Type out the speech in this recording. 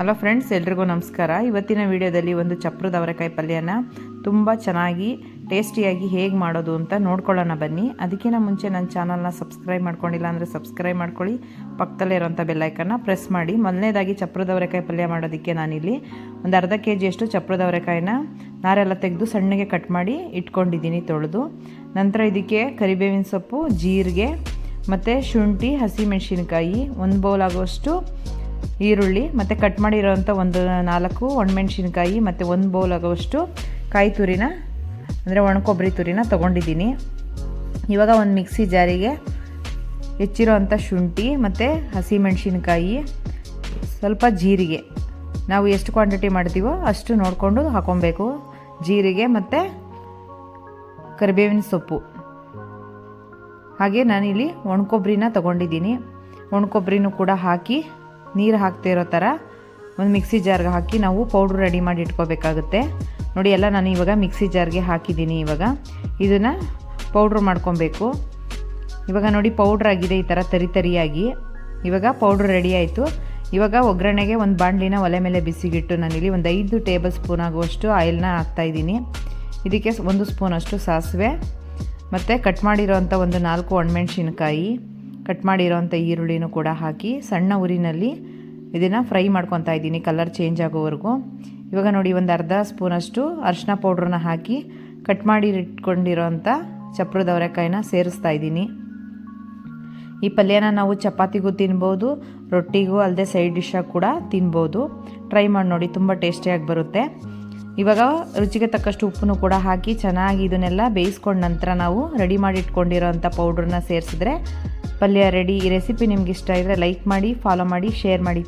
Hello friends, ಎಲ್ರಿಗೂ ನಮಸ್ಕಾರ. ಇವತ್ತಿನ ವಿಡಿಯೋದಲ್ಲಿ ಒಂದು ಚಪ್ರದ ಅವರೆಕಾಯಿ ಪಲ್ಯನ ತುಂಬ ಚೆನ್ನಾಗಿ, ಟೇಸ್ಟಿಯಾಗಿ ಹೇಗೆ ಮಾಡೋದು ಅಂತ ನೋಡ್ಕೊಳ್ಳೋಣ ಬನ್ನಿ. ಅದಕ್ಕಿಂತ ಮುಂಚೆ ನನ್ನ ಚಾನಲ್ನ ಸಬ್ಸ್ಕ್ರೈಬ್ ಮಾಡ್ಕೊಂಡಿಲ್ಲ ಅಂದರೆ ಸಬ್ಸ್ಕ್ರೈಬ್ ಮಾಡ್ಕೊಳ್ಳಿ. ಪಕ್ಕದಲ್ಲೇ ಇರೋಂಥ ಬೆಲ್ಲೈಕನ್ನ ಪ್ರೆಸ್ ಮಾಡಿ. ಮೊದಲನೇದಾಗಿ ಚಪ್ರದ ಅವರೆಕಾಯಿ ಪಲ್ಯ ಮಾಡೋದಕ್ಕೆ ನಾನಿಲ್ಲಿ ಒಂದು ಅರ್ಧ ಕೆ ಜಿಯಷ್ಟು ಚಪ್ರದ ಅವರೆಕಾಯಿನ ನಾರೆಲ್ಲ ತೆಗೆದು ಸಣ್ಣಗೆ ಕಟ್ ಮಾಡಿ ಇಟ್ಕೊಂಡಿದ್ದೀನಿ ತೊಳೆದು. ನಂತರ ಇದಕ್ಕೆ ಕರಿಬೇವಿನ ಸೊಪ್ಪು, ಜೀರಿಗೆ ಮತ್ತು ಶುಂಠಿ, ಹಸಿಮೆಣಸಿನ್ಕಾಯಿ, ಒಂದು ಬೌಲ್ ಆಗುವಷ್ಟು ಈರುಳ್ಳಿ, ಮತ್ತು ಕಟ್ ಮಾಡಿರೋವಂಥ ಒಂದು ನಾಲ್ಕು ಒಣಮೆಣ್ಸಿನ್ಕಾಯಿ, ಮತ್ತು ಒಂದು ಬೌಲ್ ಆಗುವಷ್ಟು ಕಾಯಿ ತುರಿನ, ಅಂದರೆ ಒಣ ಕೊಬ್ಬರಿ ತುರಿನ ತೊಗೊಂಡಿದ್ದೀನಿ. ಇವಾಗ ಒಂದು ಮಿಕ್ಸಿ ಜಾರಿಗೆ ಹೆಚ್ಚಿರೋವಂಥ ಶುಂಠಿ, ಮತ್ತು ಹಸಿಮೆಣಸಿನ್ಕಾಯಿ ಸ್ವಲ್ಪ ಜೀರಿಗೆ. ನಾವು ಎಷ್ಟು ಕ್ವಾಂಟಿಟಿ ಮಾಡ್ತೀವೋ ಅಷ್ಟು ನೋಡಿಕೊಂಡು ಹಾಕೊಬೇಕು. ಜೀರಿಗೆ ಮತ್ತು ಕರಿಬೇವಿನ ಸೊಪ್ಪು. ಹಾಗೆ ನಾನಿಲ್ಲಿ ಒಣಕೊಬ್ಬರಿನ ತೊಗೊಂಡಿದ್ದೀನಿ. ಒಣಕೊಬ್ಬರಿನೂ ಕೂಡ ಹಾಕಿ ನೀರು ಹಾಕ್ತಾ ಇರೋ ಥರ ಒಂದು ಮಿಕ್ಸಿ ಜಾರ್ಗೆ ಹಾಕಿ ನಾವು ಪೌಡ್ರ್ ರೆಡಿ ಮಾಡಿ ಇಟ್ಕೋಬೇಕಾಗುತ್ತೆ. ನೋಡಿ, ಎಲ್ಲ ನಾನು ಇವಾಗ ಮಿಕ್ಸಿ ಜಾರ್ಗೆ ಹಾಕಿದ್ದೀನಿ ಇವಾಗ. ಇದನ್ನು ಪೌಡ್ರ್ ಮಾಡ್ಕೊಬೇಕು. ಇವಾಗ ನೋಡಿ ಪೌಡ್ರ್ ಆಗಿದೆ ಈ ಥರ ತರಿ ತರಿಯಾಗಿ. ಇವಾಗ ಪೌಡ್ರ್ ರೆಡಿ ಆಯಿತು. ಇವಾಗ ಒಗ್ಗರಣೆಗೆ ಒಂದು ಬಾಣಲಿನ ಒಲೆ ಮೇಲೆ ಬಿಸಿಗಿಟ್ಟು ನಾನಿಲ್ಲಿ ಒಂದು ಐದು ಟೇಬಲ್ ಸ್ಪೂನ್ ಆಗುವಷ್ಟು ಆಯಿಲ್ನ ಹಾಕ್ತಾಯಿದ್ದೀನಿ ಇದಕ್ಕೆ ಒಂದು ಸ್ಪೂನಷ್ಟು ಸಾಸಿವೆ. ಮತ್ತು ಕಟ್ ಮಾಡಿರೋವಂಥ ಒಂದು ನಾಲ್ಕು ಒಣಮೆಣ್ಸಿನ್ಕಾಯಿ. ಕಟ್ ಮಾಡಿರೋಂಥ ಈರುಳ್ಳಿನೂ ಕೂಡ ಹಾಕಿ ಸಣ್ಣ ಉರಿನಲ್ಲಿ ಇದನ್ನು ಫ್ರೈ ಮಾಡ್ಕೊತಾ ಇದ್ದೀನಿ, ಕಲರ್ ಚೇಂಜ್ ಆಗೋವರೆಗೂ. ಇವಾಗ ನೋಡಿ, ಒಂದು ಅರ್ಧ ಸ್ಪೂನಷ್ಟು ಅರಿಶಿನ ಪೌಡ್ರನ್ನ ಹಾಕಿ ಕಟ್ ಮಾಡಿ ಇಟ್ಕೊಂಡಿರೋವಂಥ ಚಪ್ರದ ಅವರೆಕಾಯಿನ ಸೇರಿಸ್ತಾ ಇದ್ದೀನಿ. ಈ ಪಲ್ಯನ ನಾವು ಚಪಾತಿಗೂ ತಿನ್ಬೋದು, ರೊಟ್ಟಿಗೂ ಅಲ್ಲದೆ ಸೈಡ್ ಡಿಶ್ಶಾಗಿ ಕೂಡ ತಿನ್ಬೋದು. ಟ್ರೈ ಮಾಡಿ ನೋಡಿ, ತುಂಬ ಟೇಸ್ಟಿಯಾಗಿ ಬರುತ್ತೆ. ಇವಾಗ ರುಚಿಗೆ ತಕ್ಕಷ್ಟು ಉಪ್ಪನ್ನು ಕೂಡ ಹಾಕಿ ಚೆನ್ನಾಗಿ ಇದನ್ನೆಲ್ಲ ಬೇಯಿಸ್ಕೊಂಡ ನಂತರ ನಾವು ರೆಡಿ ಮಾಡಿ ಇಟ್ಕೊಂಡಿರೋಂಥ ಪೌಡ್ರನ್ನ ಸೇರಿಸಿದ್ರೆ ಪಲ್ಯ ರೆಡಿ ಈ ರೆಸಿಪಿ ನಿಮ್ಗೆ ಇಷ್ಟ ಇದ್ದರೆ ಲೈಕ್ ಮಾಡಿ ಫಾಲೋ ಮಾಡಿ ಶೇರ್ ಮಾಡಿ.